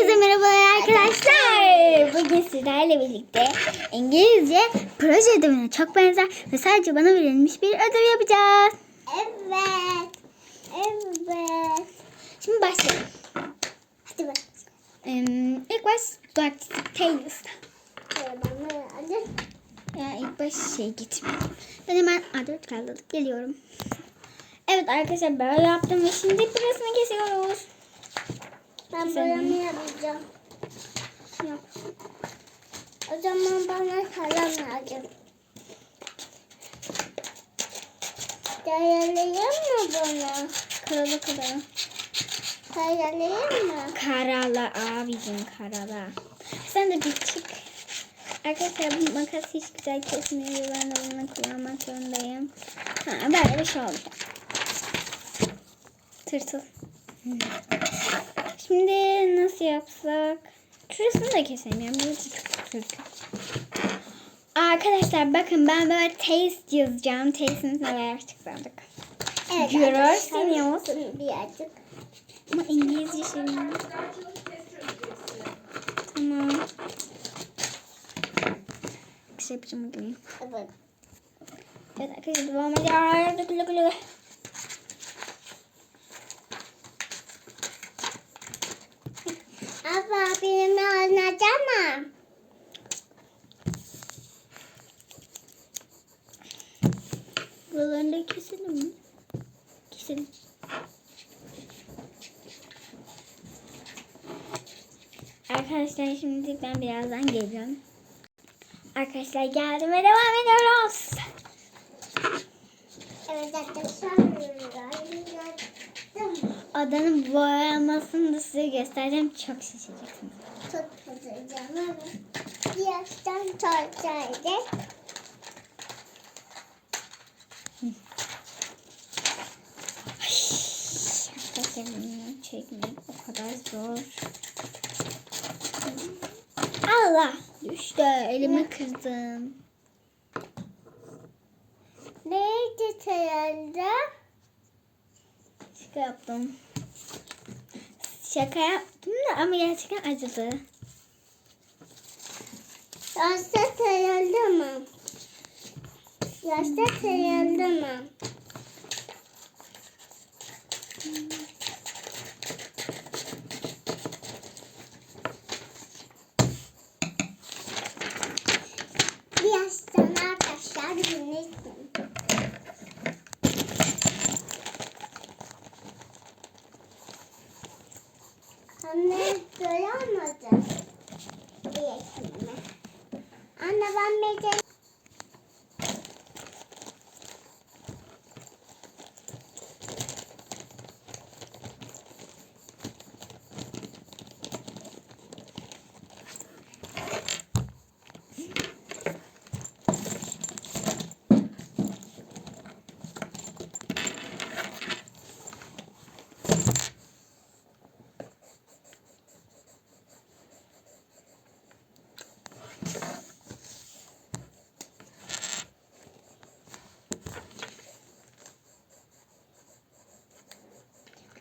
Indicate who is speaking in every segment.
Speaker 1: Herkese merhabalar arkadaşlar. Bugün sizlerle birlikte İngilizce proje ödevine çok benzer ve sadece bana verilmiş bir ödev yapacağız.
Speaker 2: Evet. Evet.
Speaker 1: Şimdi başlayalım.
Speaker 2: Hadi bak.
Speaker 1: Ee, ilk baş Got Taylor'da. Ya ilk baş şey getirmedim. Ben hemen A4 kaldırıp geliyorum. Evet arkadaşlar böyle yaptım ve şimdi burasını kesiyoruz.
Speaker 2: Ben boyamı yapacağım.
Speaker 1: Yap.
Speaker 2: O zaman bana kalem lazım. Dayalayayım mı bunu?
Speaker 1: Karalı karalı.
Speaker 2: Dayalayayım mı?
Speaker 1: Karala abicim karala. Sen de bir çık. Arkadaşlar bu makas hiç güzel kesmiyor. Ben de bunu kullanmak zorundayım. Ha böyle bir şey oldu. Tırtıl. Şimdi nasıl yapsak? Şurasını da. Yani burası çok kötü. Arkadaşlar bakın ben böyle taste yazacağım. Taste'iniz neler çıksadık.
Speaker 2: Evet.
Speaker 1: Görürsünüz.
Speaker 2: Birazcık.
Speaker 1: Ama İngilizce şimdi. Tamam. Bir şey yapacağım.
Speaker 2: Evet.
Speaker 1: Evet arkadaşlar devam ediyoruz. Keselim mi? Keselim. Arkadaşlar şimdi ben birazdan geleceğim. Arkadaşlar geldim ve devam ediyoruz.
Speaker 2: Evet arkadaşlar.
Speaker 1: Adanın boyamasını da size göstereceğim. Çok şaşıracaksınız.
Speaker 2: Çok kızacağım ama birazdan tortaydı.
Speaker 1: Arkadaşlar bunu çekmek o kadar zor. Allah düştü. Elimi kırdım.
Speaker 2: Neydi terörde?
Speaker 1: Şaka yaptım. Şaka yaptım da ama gerçekten acıdı.
Speaker 2: Yaşta terörde mi? Yaşta terörde mi? Birazdan arkadaşlar dinlesin. Anne göremedim. Diyekimi. Anne ben beceri...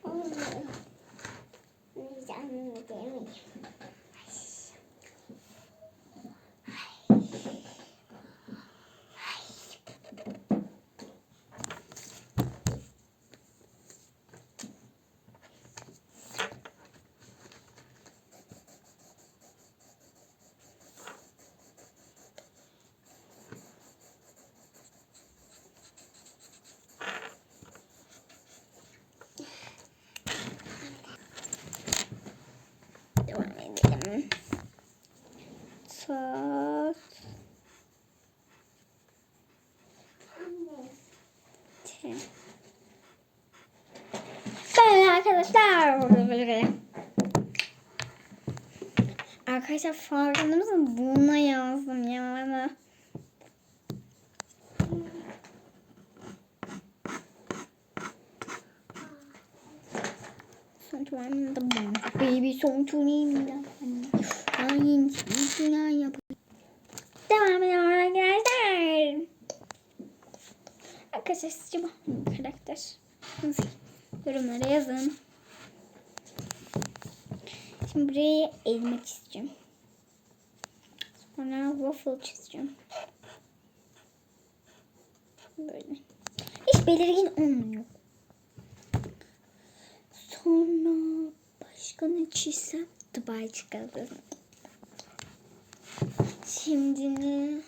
Speaker 2: Olmuyor. Neyse anne demeyeyim.
Speaker 1: Devam edelim. Saat. T. Böyle arkadaşlar. Arkadaşlar farkında mısın? Buna yazdım yani. Baby sonuç neyim ya? Hain dünya yapıyor. Devam ediyor arkadaşlar. Arkadaşlar sizce bu karakter? Nasıl? Yorumlara yazın. Şimdi buraya elma çizeceğim. Sonra waffle çizeceğim. Böyle. Hiç belirgin olmuyor. Sonra başka ne çizsem? Dubai çikolatası. Şimdi ne?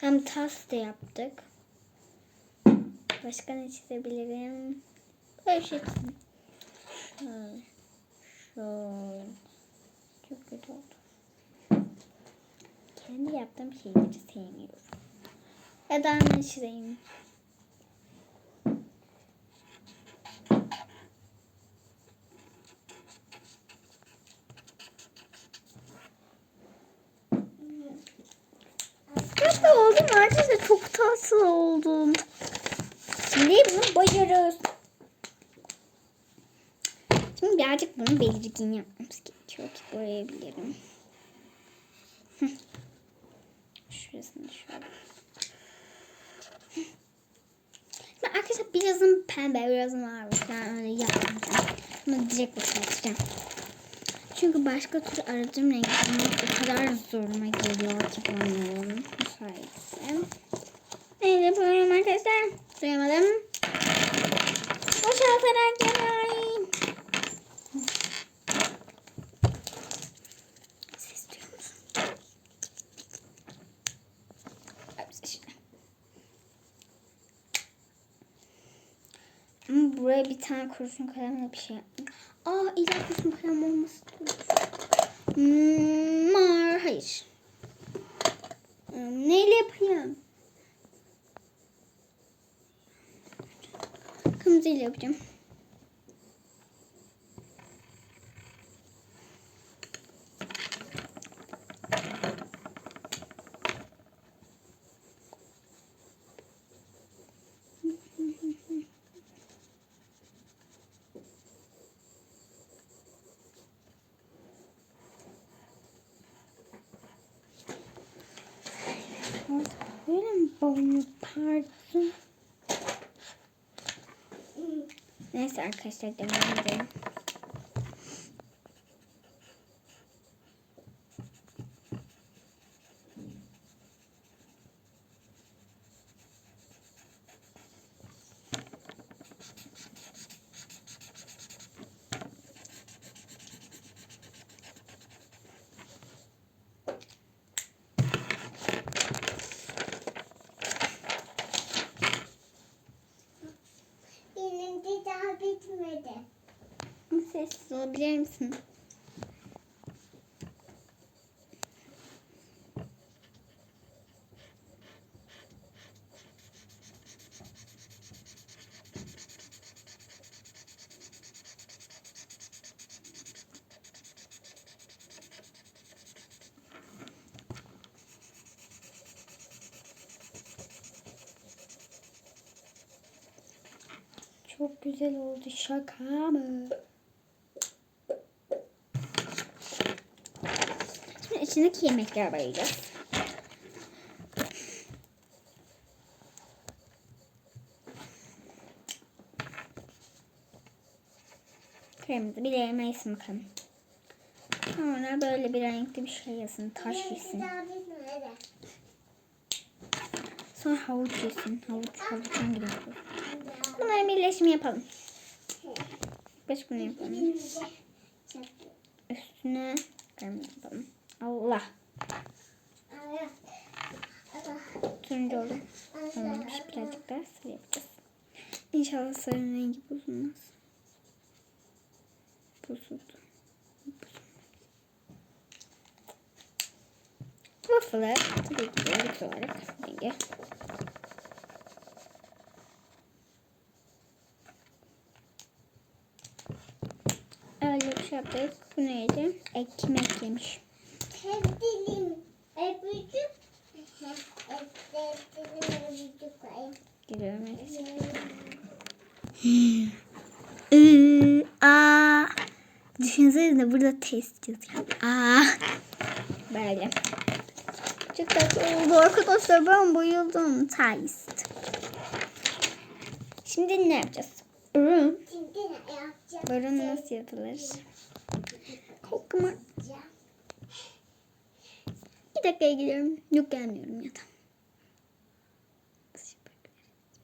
Speaker 1: Tam tas da yaptık. Başka ne çizebilirim? Böyle şey çizeyim. Şöyle. Şöyle. Çok kötü oldu. Kendi yaptığım şeyleri sevmiyorum. Ya da ne çizeyim? Nasıl oldum? Neredeyse çok tatlı oldum. Şimdi bunu boyuyoruz. Şimdi birazcık bunu belirgin yapmamız gerekiyor ki boyayabilirim. Şurasını şöyle. Ben arkadaşlar birazın pembe, birazın mavi falan öyle yapmayacağım. Bunu direkt boşaltacağım. Çünkü başka tür aradığım renk o kadar zoruma geliyor ki bulamıyorum. Müsaitse. Neyle boyuyorum arkadaşlar? Duyamadım. Boşaltarak yanayım. Ses duyuyor musun? Buraya bir tane kurşun kalemle bir şey yaptım. Aa illa kurşun kalem olması Mar hayır. Hmm, Neyle yapayım? Kırmızıyla yapacağım. Böyle mi boynu pardon? Neyse arkadaşlar devam edelim. Sessiz olabilir misin? Çok güzel oldu şaka mı? İçindeki yemekler bayacağız. Kırmızı bir elma isim bakalım. Sonra böyle bir renkli bir şey yazın. Taş yesin. Sonra havuç yesin. Havuç, havuç hangi renk? Bunların birleşimi yapalım. Beş bunu yapalım. Üstüne kırmızı yapalım. Allah. Turuncu oldu. Olmamış. Birazcık daha sarı yapacağız. İnşallah sarının rengi bozulmaz. Bozuldu. Waffle'ı tabii ki ilk olarak rengi. Öyle bir şey yaptık. Bu neydi? Ekmek yemiş. Gidiyorum. Iı, aa. Düşünsenize burada test yazıyor. Aa. Böyle. Çok tatlı oldu arkadaşlar. Ben bayıldım. Taste. Şimdi ne yapacağız? Ürün.
Speaker 2: Şimdi ne yapacağım?
Speaker 1: Ürün nasıl yapılır? Kokma. Dakikaya geliyorum. Yok gelmiyorum ya da.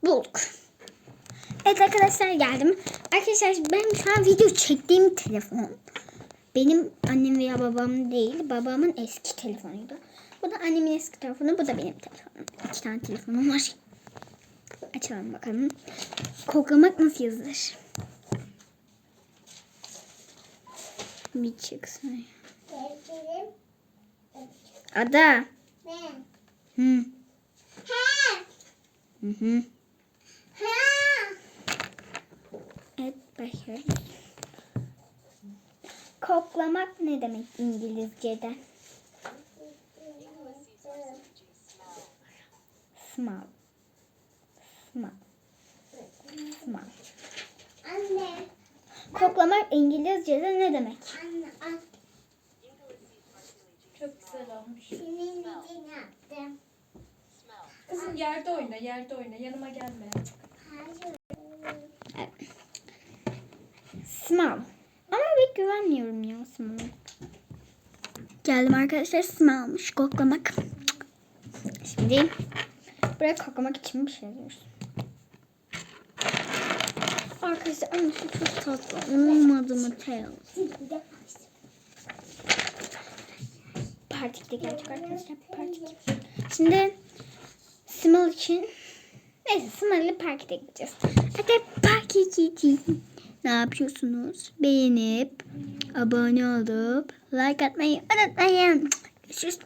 Speaker 1: Bulduk. Evet arkadaşlar geldim. Arkadaşlar ben şu an video çektiğim telefon. Benim annem veya babam değil. Babamın eski telefonuydu. Bu da annemin eski telefonu. Bu da benim telefonum. İki tane telefonum var. Açalım bakalım. Koklamak nasıl yazılır? Bir çıksın.
Speaker 2: Sevgilim.
Speaker 1: Ada.
Speaker 2: Ben.
Speaker 1: Hı.
Speaker 2: Ha.
Speaker 1: Hı hı.
Speaker 2: Ha.
Speaker 1: Evet bakıyoruz. Koklamak ne demek İngilizce'de? Smell. Smell. Smell.
Speaker 2: Anne.
Speaker 1: Koklamak İngilizce'de ne demek?
Speaker 2: Anne. Anne.
Speaker 3: Çok güzel olmuş.
Speaker 2: Senin için yaptım.
Speaker 3: Kızım yerde oyna, yerde oyna. Yanıma gelme.
Speaker 2: Hayır.
Speaker 1: Smell. Ama ben güvenmiyorum ya smell. Geldim arkadaşlar smellmiş koklamak. Şimdi buraya koklamak için bir şey yazıyoruz. Arkadaşlar şu çok tatlı. Olmadı mı Tail? Partikte gelecek arkadaşlar. Partik. Şimdi smell için neyse smell'le parkete gideceğiz. Hadi parke için ne yapıyorsunuz? Beğenip abone olup like atmayı unutmayın. Görüşürüz.